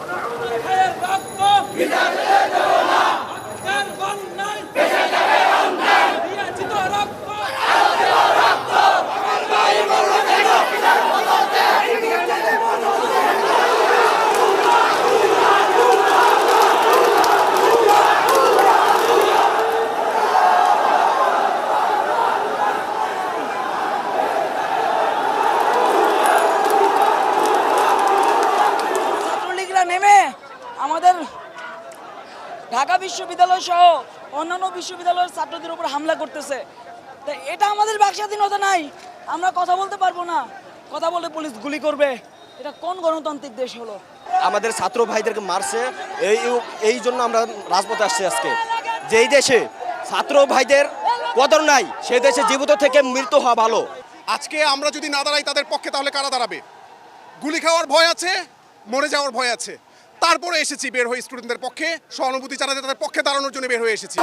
ونعوذ بالله আমাদের ঢাকা বিশ্ববিদ্যালয় সহ অন্যান্য বিশ্ববিদ্যালয়ের ছাত্রদের উপর হামলা করতেছে। তা এটা আমাদের বাক স্বাধীনতা নাই। আমরা কথা বলতে পারব না। কথা বলে পুলিশ গুলি করবে। এটা কোন গণতান্ত্রিক দেশ হলো? আমাদের ছাত্র ভাইদেরকে মারছে। এই এই জন্য আমরা রাজপথে আসছি আজকে। যেই দেশে ছাত্র ভাইদের কদর নাই সে দেশে জীবিত থেকে মৃত্যু হওয়া ভালো। আজকে আমরা যদি না দাঁড়াই তাদের পক্ষে তাহলে কারা দাঁড়াবে? গুলি খাওয়ার ভয় আছে মরে যাওয়ার ভয় আছে। তারপরে এসেছি বের হয়ে স্টুডেন্টদের পক্ষে। সহানুভূতি জানাতে তাদের পক্ষে দাঁড়ানোর জন্য বের হয়ে এসেছি।